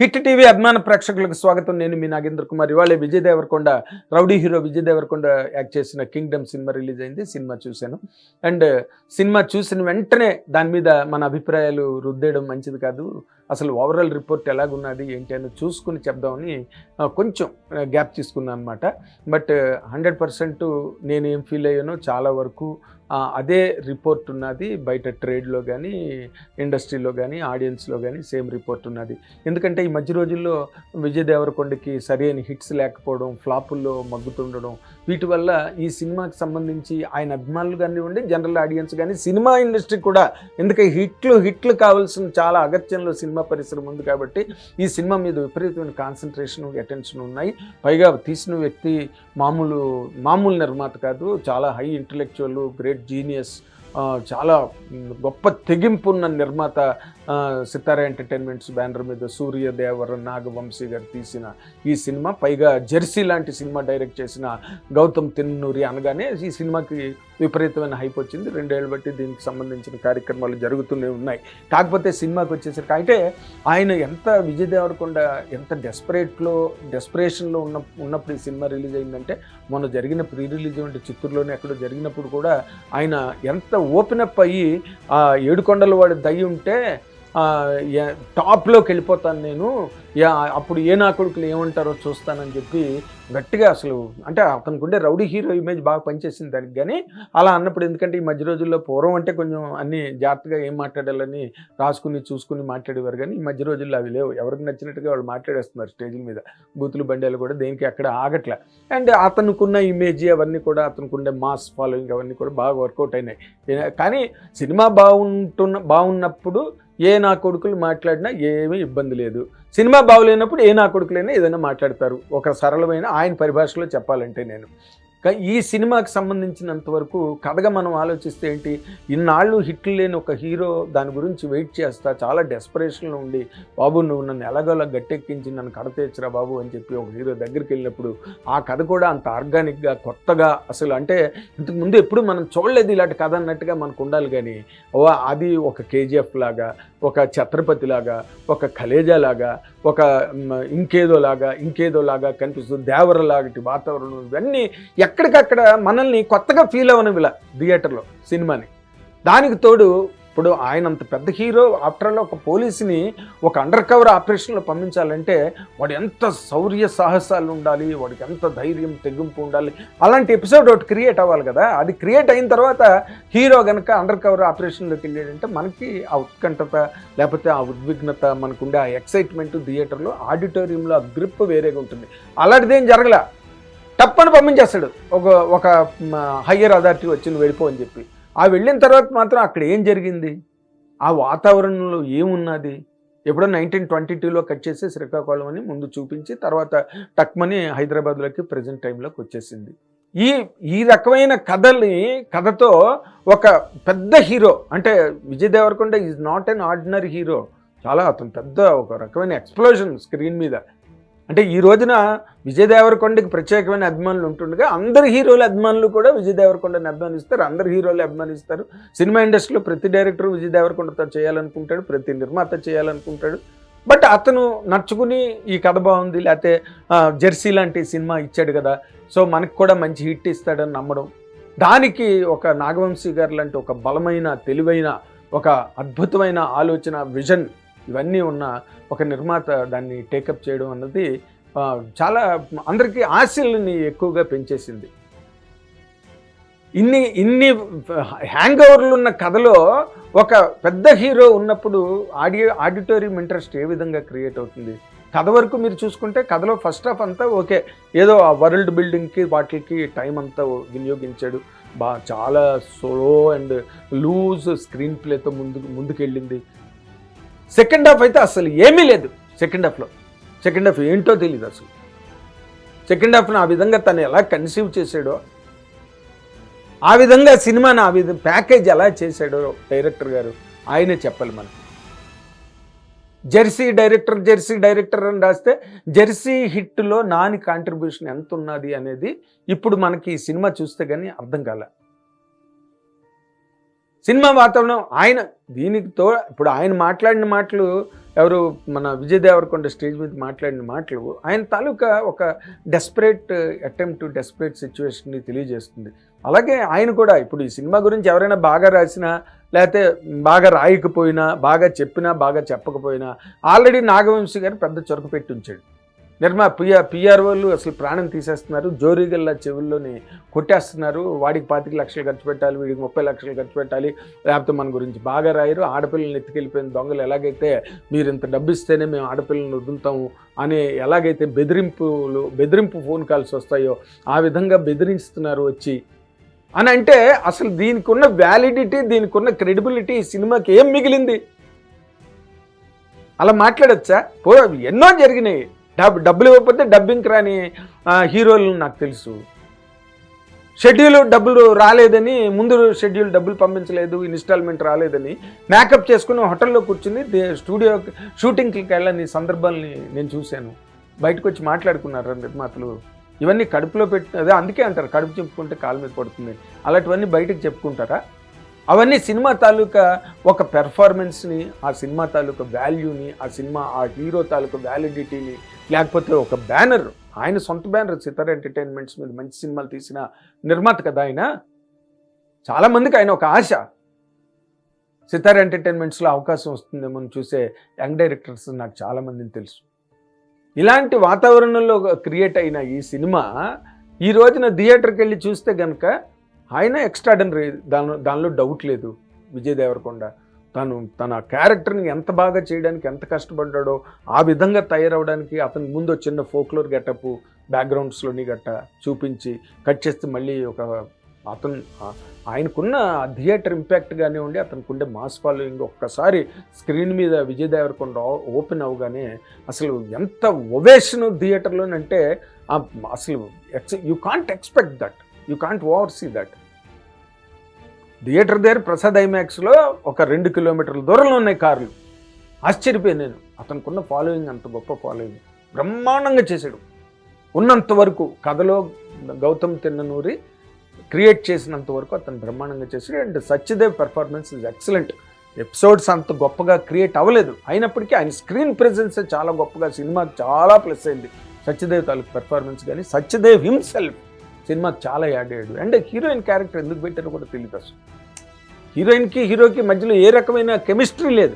Hit TV అభిమాన ప్రేక్షకులకు స్వాగతం. నేను మీ నాగేంద్ర కుమార్. ఇవాళ Vijay Deverakonda rowdy hero Vijay Deverakonda act చేసిన కింగ్డమ్ సినిమా రిలీజ్ అయింది. సినిమా చూశాను. అండ్ సినిమా చూసిన వెంటనే దాని మీద మన అభిప్రాయాలు రుద్దేయడం మంచిది కాదు. అసలు ఓవరాల్ రిపోర్ట్ ఎలాగున్నది ఏంటి అని చూసుకుని చెప్దామని కొంచెం గ్యాప్ తీసుకున్నాను అనమాట బట్ హండ్రెడ్ పర్సెంట్ నేను ఏం ఫీల్ అయ్యానో చాలా వరకు అదే రిపోర్ట్ ఉన్నది బయట ట్రేడ్లో కానీ ఇండస్ట్రీలో కానీ ఆడియన్స్లో కానీ సేమ్ రిపోర్ట్ ఉన్నది. ఎందుకంటే ఈ మధ్య రోజుల్లో విజయ్ దేవరకొండకి సరైన హిట్స్ లేకపోవడం ఫ్లాపుల్లో మగ్గుతుండడం వీటి వల్ల ఈ సినిమాకి సంబంధించి ఆయన అభిమానులు కానివ్వండి జనరల్ ఆడియన్స్ కానీ సినిమా ఇండస్ట్రీ కూడా ఎందుకంటే హిట్లు హిట్లు కావాల్సిన చాలా అగత్యంలో సినిమా పరిశ్రమ ఉంది కాబట్టి ఈ సినిమా మీద విపరీతమైన కాన్సన్ట్రేషన్ అటెన్షన్ ఉన్నాయి. పైగా తీసిన వ్యక్తి మామూలు మామూలు నిర్మాత కాదు చాలా హై ఇంటలెక్చువల్ గ్రేట్ జీనియస్ చాలా గొప్ప తెగింపు ఉన్న నిర్మాత సితార ఎంటర్టైన్మెంట్స్ బ్యానర్ మీద సూర్య దేవర నాగవంశీ గారు తీసిన ఈ సినిమా పైగా జెర్సీ లాంటి సినిమా డైరెక్ట్ చేసిన గౌతమ్ తిన్నూరి అనగానే ఈ సినిమాకి విపరీతమైన హైప్ వచ్చింది. రెండేళ్ళు బట్టి దీనికి సంబంధించిన కార్యక్రమాలు జరుగుతూనే ఉన్నాయి. కాకపోతే సినిమాకి వచ్చేసరికి అయితే ఆయన ఎంత విజయ్ దేవరకొండ ఎంత డెస్పరేట్లో డెస్పరేషన్లో ఉన్న ఉన్నప్పుడు ఈ సినిమా రిలీజ్ అయిందంటే మొన్న జరిగిన ప్రీ రిలీజ్ అంటే చిత్తూరులోనే ఎక్కడో జరిగినప్పుడు కూడా ఆయన ఎంత ఓపెన్ అప్ అయ్యి ఆ ఏడుకొండల వాడి దయ్యి ఉంటే టాప్లోకి వెళ్ళిపోతాను నేను. యా అప్పుడు ఏ నా కొడుకులు ఏమంటారో చూస్తానని చెప్పి గట్టిగా అసలు అంటే అతనికి ఉండే రౌడీ హీరో ఇమేజ్ బాగా పనిచేసింది దానికి కానీ అలా అన్నప్పుడు ఎందుకంటే ఈ మధ్య రోజుల్లో పూర్వం అంటే కొంచెం అన్ని జాగ్రత్తగా ఏం మాట్లాడాలని రాసుకుని చూసుకుని మాట్లాడేవారు కానీ ఈ మధ్య రోజుల్లో అవి లేవు. ఎవరికి నచ్చినట్టుగా వాళ్ళు మాట్లాడేస్తున్నారు స్టేజ్ల మీద. బూతులు బండేలు కూడా దేనికి అక్కడ ఆగట్లే. అండ్ అతనుకున్న ఇమేజ్ అవన్నీ కూడా అతనికి ఉండే మాస్ ఫాలోయింగ్ అవన్నీ కూడా బాగా వర్కౌట్ అయినాయి. కానీ సినిమా బాగుంటున్న బాగున్నప్పుడు ఏ నా కొడుకులు మాట్లాడినా ఏమీ ఇబ్బంది లేదు. సినిమా బాగులేనప్పుడు ఏ నా కొడుకులైనా ఏదైనా మాట్లాడతారు. ఒక సరళమైన ఆయన పరిభాషలో చెప్పాలంటే నేను. ఈ సినిమాకి సంబంధించినంత వరకు కథగా మనం ఆలోచిస్తే ఏంటి ఇన్నాళ్ళు హిట్లు లేని ఒక హీరో దాని గురించి వెయిట్ చేస్తా చాలా డెస్పరేషన్లో ఉండి బాబు నువ్వు నన్ను ఎలాగోలా గట్టెక్కించి నన్ను కథ తెచ్చురా బాబు అని చెప్పి ఒక హీరో దగ్గరికి వెళ్ళినప్పుడు ఆ కథ కూడా అంత ఆర్గానిక్గా కొత్తగా అసలు అంటే ఇంతకు ముందు ఎప్పుడు మనం చూడలేదు ఇలాంటి కథ అన్నట్టుగా మనకు ఉండాలి కానీ ఓ అది ఒక కేజీఎఫ్ లాగా ఒక ఛత్రపతి లాగా ఒక కలేజా లాగా ఒక ఇంకేదో లాగా ఇంకేదో లాగా కనిపిస్తుంది దేవర లాంటి వాతావరణం ఇవన్నీ ఎక్కడికక్కడ మనల్ని కొత్తగా ఫీల్ అవ్వనివిలా థియేటర్లో సినిమాని. దానికి తోడు ఇప్పుడు ఆయన అంత పెద్ద హీరో ఆఫ్టర్లో ఒక పోలీసుని ఒక అండర్ కవర్ ఆపరేషన్లో పంపించాలంటే వాడు ఎంత శౌర్య సాహసాలు ఉండాలి వాడికి ఎంత ధైర్యం తెగింపు ఉండాలి. అలాంటి ఎపిసోడ్ ఒకటి క్రియేట్ అవ్వాలి కదా. అది క్రియేట్ అయిన తర్వాత హీరో కనుక అండర్ కవర్ ఆపరేషన్లోకి వెళ్ళాడంటే మనకి ఆ ఉత్కంఠత లేకపోతే ఆ ఉద్విగ్నత మనకుండే ఆ ఎక్సైట్మెంట్ థియేటర్లో ఆడిటోరియంలో ఆ గ్రిప్ వేరేగా ఉంటుంది. అలాంటిదేం జరగలే టప్పని పంపించేస్తాడు. ఒక ఒక హయ్యర్ అథారిటీ వచ్చింది వెళ్ళిపో అని చెప్పి. ఆ వెళ్ళిన తర్వాత మాత్రం అక్కడ ఏం జరిగింది? ఆ వాతావరణంలో ఏమున్నది? ఎప్పుడో నైన్టీన్ ట్వంటీ టూలో కట్ చేసి శ్రీకాకుళం అని ముందు చూపించి తర్వాత టక్మని హైదరాబాద్లోకి ప్రజెంట్ టైంలోకి వచ్చేసింది. ఈ ఈ రకమైన కథల్ని కథతో ఒక పెద్ద హీరో అంటే Vijay Deverakonda is not an ordinary hero చాలా అతను పెద్ద ఒక రకమైన ఎక్స్ప్లోజన్ స్క్రీన్ మీద అంటే ఈ రోజున విజయ్ దేవరకొండకి ప్రత్యేకమైన అభిమానులు ఉంటుండగా అందరు హీరోల అభిమానులు కూడా విజయ్ దేవరకొండని అభిమానిస్తారు. అందరు హీరోలు అభిమానిస్తారు. సినిమా ఇండస్ట్రీలో ప్రతి డైరెక్టర్ విజయ్ దేవరకొండతో చేయాలనుకుంటాడు ప్రతి నిర్మాత చేయాలనుకుంటాడు. బట్ అతను నచ్చుకుని ఈ కథ బాగుంది లేకపోతే జెర్సీ లాంటి సినిమా ఇచ్చాడు కదా సో మనకు కూడా మంచి హిట్ ఇస్తాడని నమ్మడం. దానికి ఒక నాగవంశీ గారు లాంటి ఒక బలమైన తెలివైన ఒక అద్భుతమైన ఆలోచన విజన్ ఇవన్నీ ఉన్న ఒక నిర్మాత దాన్ని టేకప్ చేయడం అన్నది చాలా అందరికీ ఆశల్ని ఎక్కువగా పెంచేసింది. ఇన్ని ఇన్ని హ్యాంగ్ ఓవర్లు ఉన్న కథలో ఒక పెద్ద హీరో ఉన్నప్పుడు ఆడియో ఆడిటోరియం ఇంట్రెస్ట్ ఏ విధంగా క్రియేట్ అవుతుంది? కథ వరకు మీరు చూసుకుంటే కథలో ఫస్ట్ హాఫ్ అంతా ఓకే. ఏదో ఆ వరల్డ్ బిల్డింగ్కి వాటికి టైం అంతా వినియోగించాడు. బా చాలా స్లో అండ్ లూజ్ స్క్రీన్ ప్లేతో ముందుకు ముందుకెళ్ళింది. సెకండ్ హాఫ్ అయితే అసలు ఏమీ లేదు. సెకండ్ హాఫ్లో. సెకండ్ హాఫ్ ఏంటో తెలియదు అసలు. సెకండ్ హాఫ్ను ఆ విధంగా తను ఎలా కన్సీవ్ చేశాడో ఆ విధంగా సినిమాను ఆ విధంగా ప్యాకేజ్ ఎలా చేశాడో డైరెక్టర్ గారు ఆయనే చెప్పాలి మనకి. జెర్సీ డైరెక్టర్ జెర్సీ డైరెక్టర్ అని రాస్తే జెర్సీ హిట్లో నాని కాంట్రిబ్యూషన్ ఎంత ఉన్నది అనేది ఇప్పుడు మనకి ఈ సినిమా చూస్తే కానీ అర్థం కాలే. సినిమా వాతావరణం ఆయన దీనితో ఇప్పుడు ఆయన మాట్లాడిన మాటలు ఎవరు మన విజయ్ దేవరకొండ స్టేజ్ మీద మాట్లాడిన మాటలు ఆయన తాలూకా ఒక డెస్పరేట్ అటెంప్ట్ డెస్పరేట్ సిచ్యువేషన్ని తెలియజేస్తుంది. అలాగే ఆయన కూడా ఇప్పుడు ఈ సినిమా గురించి ఎవరైనా బాగా రాసినా లేకపోతే బాగా రాయకపోయినా బాగా చెప్పినా బాగా చెప్పకపోయినా ఆల్రెడీ నాగవంశీ గారు పెద్ద చొరక పెట్టి ఉంచాడు. నిర్మా పిఆర్ పిఆర్ఓలు అసలు ప్రాణం తీసేస్తున్నారు. జోరీగల్లా చెవుల్లోని కొట్టేస్తున్నారు. వాడికి పాతిక లక్షలు ఖర్చు పెట్టాలి వీడికి ముప్పై లక్షలు ఖర్చు పెట్టాలి లేకపోతే మన గురించి బాగా రాయరు. ఆడపిల్లల్ని ఎత్తుకెళ్ళిపోయిన దొంగలు ఎలాగైతే మీరు ఇంత డబ్బు ఇస్తేనే మేము ఆడపిల్లల్ని వదులుతాము అని ఎలాగైతే బెదిరింపులు బెదిరింపు ఫోన్ కాల్స్ వస్తాయో ఆ విధంగా బెదిరిస్తున్నారు వచ్చి. అని అంటే అసలు దీనికి ఉన్న వ్యాలిడిటీ దీనికి ఉన్న క్రెడిబిలిటీ ఈ సినిమాకి ఏం మిగిలింది? అలా మాట్లాడచ్చా? పో ఎన్నో జరిగినాయి. డబ్ డబ్బులు ఇవ్వకపోతే డబ్బింగ్ రాని హీరోలు నాకు తెలుసు. షెడ్యూల్ డబ్బులు రాలేదని ముందు షెడ్యూల్ డబ్బులు పంపించలేదు ఇన్స్టాల్మెంట్ రాలేదని మేకప్ చేసుకుని హోటల్లో కూర్చుని స్టూడియో షూటింగ్కి వెళ్ళని సందర్భాల్ని నేను చూశాను. బయటకు వచ్చి మాట్లాడుకున్నారు నిర్మాతలు. ఇవన్నీ కడుపులో పెట్టిన అదే అందుకే అంటారు కడుపు చెప్పుకుంటే కాలు మీద పడుతుంది అలాంటివన్నీ బయటకు చెప్పుకుంటారా? అవన్నీ సినిమా తాలూకా ఒక పెర్ఫార్మెన్స్ని ఆ సినిమా తాలూకా వాల్యూని ఆ సినిమా ఆ హీరో తాలూకా వ్యాలిడిటీని లేకపోతే ఒక బ్యానర్ ఆయన సొంత బ్యానర్ సితార ఎంటర్టైన్మెంట్స్ మీద మంచి సినిమాలు తీసిన నిర్మాత కదా ఆయన? చాలామందికి ఆయన ఒక ఆశ. సితార ఎంటర్టైన్మెంట్స్లో అవకాశం వస్తుందేమో అని చూసే యంగ్ డైరెక్టర్స్ నాకు చాలామందిని తెలుసు. ఇలాంటి వాతావరణంలో క్రియేట్ అయిన ఈ సినిమా ఈ రోజున థియేటర్కి వెళ్ళి చూస్తే కనుక ఆయన ఎక్స్ట్రాడనరీ దాని దానిలో డౌట్ లేదు విజయ్ దేవరకొండ. తను తన క్యారెక్టర్ని ఎంత బాగా చేయడానికి ఎంత కష్టపడ్డాడో ఆ విధంగా తయారవడానికి అతని ముందు చిన్న ఫోక్లోర్ గెటప్ బ్యాక్గ్రౌండ్స్లోని గట్ట చూపించి కట్ చేస్తే మళ్ళీ ఒక అతను ఆ- ఆయనకున్న థియేటర్ ఇంపాక్ట్ కానివ్వండి అతనికి ఉండే మాస్ ఫాలోయింగ్ ఒక్కసారి స్క్రీన్ మీద విజయ్ దేవరకొండ ఓపెన్ అవగానే అసలు ఎంత ఒవేషన్ థియేటర్లోనంటే అసలు అసలు you can't expect that you can't over see that. Theatre దగ్గర ప్రసాద్ ఐమాక్స్లో ఒక రెండు కిలోమీటర్ల దూరంలో ఉన్నాయి కార్లు. ఆశ్చర్యపోయాను నేను. అతనుకున్న ఫాలోయింగ్ అంత గొప్ప ఫాలోయింగ్. బ్రహ్మాండంగా చేశాడు. ఉన్నంత వరకు కథలో గౌతమ్ తిన్ననూరి క్రియేట్ చేసినంత వరకు అతను బ్రహ్మాండంగా చేశాడు. And Satyadev performance is excellent. Episodes అంత గొప్పగా క్రియేట్ అవ్వలేదు. అయినప్పటికీ ఆయన స్క్రీన్ ప్రెజెన్స్ చాలా గొప్పగా సినిమాకి చాలా ప్లస్ అయింది. సత్యదేవ్ తాలూకు పెర్ఫార్మెన్స్ కానీ సత్యదేవ్ హిమ్సెల్ఫ్. సినిమా చాలా యాడ్ అయ్యాడు. అండ్ హీరోయిన్ క్యారెక్టర్ ఎందుకు పెట్టారో కూడా తెలియదు అసలు. హీరోయిన్కి హీరోకి మధ్యలో ఏ రకమైన కెమిస్ట్రీ లేదు.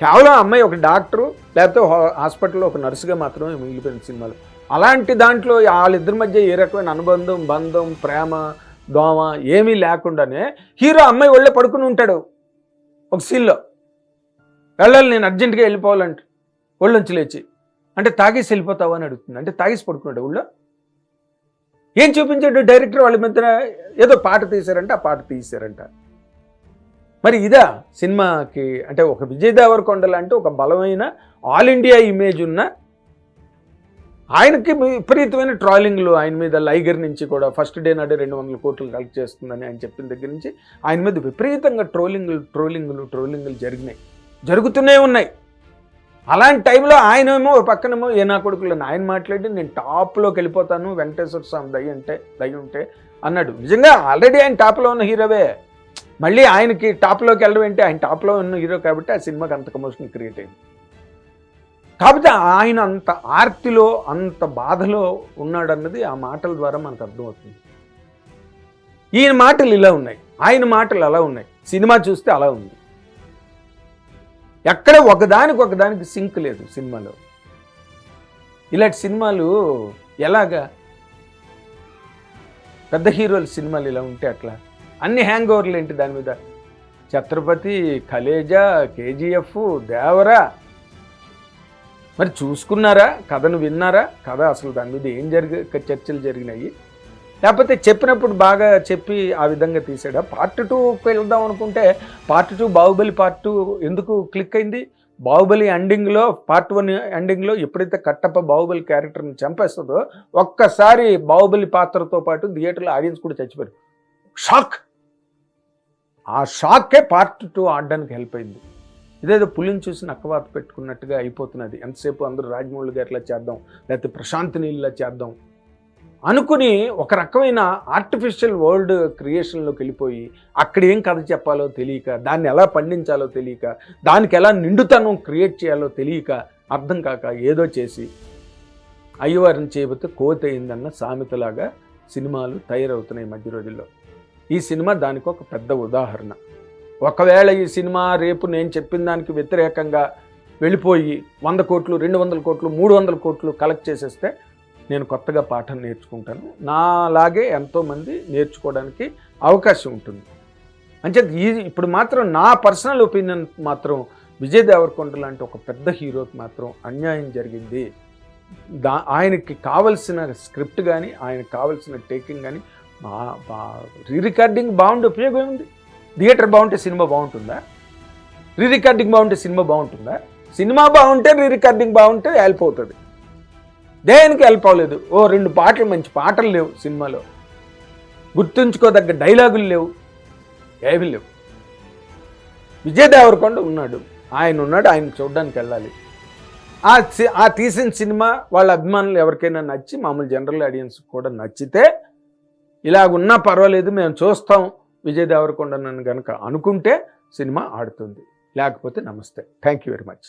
కేవలం అమ్మాయి ఒక డాక్టరు లేకపోతే హాస్పిటల్లో ఒక నర్సుగా మాత్రమే మిగిలిపోయిన సినిమాలు. అలాంటి దాంట్లో వాళ్ళిద్దరి మధ్య ఏ రకమైన అనుబంధం బంధం ప్రేమ దోమ ఏమీ లేకుండానే హీరో అమ్మాయి ఒళ్ళే పడుకుని ఉంటాడు. ఒక సీన్లో. వెళ్ళాలి నేను అర్జెంటుగా వెళ్ళిపోవాలంటే. ఒళ్ళొంచి లేచి. అంటే తాగేసి వెళ్ళిపోతావా అని అడుగుతుంది. అంటే తాగేసి పడుకున్నాడు ఊళ్ళో ఏం చూపించాడు డైరెక్టర్ వాళ్ళ మధ్యన? ఏదో పాట తీశారంట ఆ పాట తీశారంట. మరి ఇదా సినిమాకి అంటే ఒక విజయ్ దేవరకొండ లాంటి ఒక బలమైన ఆల్ ఇండియా ఇమేజ్ ఉన్న ఆయనకి విపరీతమైన ట్రాలింగ్లు ఆయన మీద లైగర్ నుంచి కూడా ఫస్ట్ డే నాడే రెండు వందల కోట్లు కలెక్ట్ చేస్తుందని ఆయన చెప్పిన దగ్గర నుంచి ఆయన మీద విపరీతంగా ట్రోలింగ్లు ట్రోలింగ్లు ట్రోలింగ్లు జరిగినాయి. జరుగుతూనే ఉన్నాయి. అలాంటి టైంలో ఆయనేమో ఓ పక్కనేమో ఏ నా కొడుకులు ఆయన మాట్లాడి నేను టాప్లోకి వెళ్ళిపోతాను వెంకటేశ్వర స్వామి దయ అంటే దయ ఉంటే అన్నాడు. నిజంగా ఆల్రెడీ ఆయన టాప్లో ఉన్న హీరోవే. మళ్ళీ ఆయనకి టాప్లోకి వెళ్ళడం ఏంటి? ఆయన టాప్లో ఉన్న హీరో కాబట్టి ఆ సినిమాకి అంత కమోషన్ క్రియేట్ అయింది. కాకపోతే ఆయన అంత ఆర్తిలో అంత బాధలో ఉన్నాడన్నది ఆ మాటల ద్వారా మనకు అర్థమవుతుంది. ఈయన మాటలు ఇలా ఉన్నాయి. ఆయన మాటలు అలా ఉన్నాయి. సినిమా చూస్తే అలా ఉంది. ఎక్కడ ఒకదానికి ఒకదానికి సింక్ లేదు సినిమాలో. ఇలాంటి సినిమాలు ఎలాగా? పెద్ద హీరోల సినిమాలు ఇలా ఉంటే అట్లా. అన్ని హ్యాంగ్ ఓవర్లు ఏంటి దాని మీద? ఛత్రపతి కలేజా కేజీఎఫ్ దేవరా. మరి చూసుకున్నారా? కథను విన్నారా? కథ అసలు దాని మీద ఏం జరిగి చర్చలు జరిగినాయి? లేకపోతే చెప్పినప్పుడు బాగా చెప్పి ఆ విధంగా తీసాడా? పార్ట్ టూకి వెళ్దాం అనుకుంటే part two Baahubali part two ఎందుకు క్లిక్ అయింది? బాహుబలి ఎండింగ్లో పార్ట్ వన్ ఎండింగ్లో ఎప్పుడైతే కట్టప్ప బాహుబలి క్యారెక్టర్ని చంపేస్తుందో ఒక్కసారి బాహుబలి పాత్రతో పాటు థియేటర్లో ఆడియన్స్ కూడా చచ్చిపోయారు. షాక్! ఆ షాకే పార్ట్ టూ ఆడడానికి హెల్ప్ అయింది. ఇదేదో పులిని చూసి నక్కవాత పెట్టుకున్నట్టుగా అయిపోతున్నది. ఎంతసేపు అందరూ రాజమౌళి గారిలా చేద్దాం లేకపోతే ప్రశాంత్ నీళ్ళలా చేద్దాం అనుకుని ఒక రకమైన ఆర్టిఫిషియల్ వరల్డ్ క్రియేషన్లోకి వెళ్ళిపోయి అక్కడ ఏం కథ చెప్పాలో తెలియక దాన్ని ఎలా పండించాలో తెలియక దానికి ఎలా నిండుతనం క్రియేట్ చేయాలో తెలియక అర్థం కాక ఏదో చేసి అయ్యవారిని చేయబోతే కోత అయిందన్న సామెతలాగా సినిమాలు తయారవుతున్నాయి మధ్య రోజుల్లో. ఈ సినిమా దానికి ఒక పెద్ద ఉదాహరణ. ఒకవేళ ఈ సినిమా రేపు నేను చెప్పిన దానికి వ్యతిరేకంగా వెళ్ళిపోయి వంద కోట్లు రెండు వందల కోట్లు మూడు వందల కోట్లు కలెక్ట్ చేసేస్తే నేను కొత్తగా పాఠం నేర్చుకుంటాను. నాలాగే ఎంతోమంది నేర్చుకోవడానికి అవకాశం ఉంటుంది. అంటే ఈ ఇప్పుడు మాత్రం నా పర్సనల్ ఒపీనియన్ మాత్రం విజయ్ దేవరకొండ లాంటి ఒక పెద్ద హీరోకి మాత్రం అన్యాయం జరిగింది. దా ఆయనకి కావలసిన స్క్రిప్ట్ కానీ ఆయనకి కావలసిన టేకింగ్ కానీ రీ రికార్డింగ్ బాగుండే ఉపయోగం ఉంది థియేటర్ బాగుంటే సినిమా బాగుంటుందా? రీ రికార్డింగ్ బాగుంటే సినిమా బాగుంటుందా? సినిమా బాగుంటే రీ రికార్డింగ్ బాగుంటే హెల్ప్ అవుతుంది. దేనికి హెల్ప్ అవ్వలేదు? ఓ రెండు పాటలు మంచి పాటలు లేవు సినిమాలో. గుర్తుంచుకోదగ్గ డైలాగులు లేవు. ఏవి లేవు. విజయ్ దేవరకొండ ఉన్నాడు. ఆయన ఉన్నాడు ఆయన చూడడానికి వెళ్ళాలి. ఆ ఆ తీసిన సినిమా వాళ్ళ అభిమానులు ఎవరికైనా నచ్చి మామూలు జనరల్ ఆడియన్స్ కూడా నచ్చితే ఇలాగున్నా పర్వాలేదు మేము చూస్తాం విజయ్ దేవరకొండ నన్ను కనుక అనుకుంటే సినిమా ఆడుతుంది. లేకపోతే నమస్తే. Thank you very much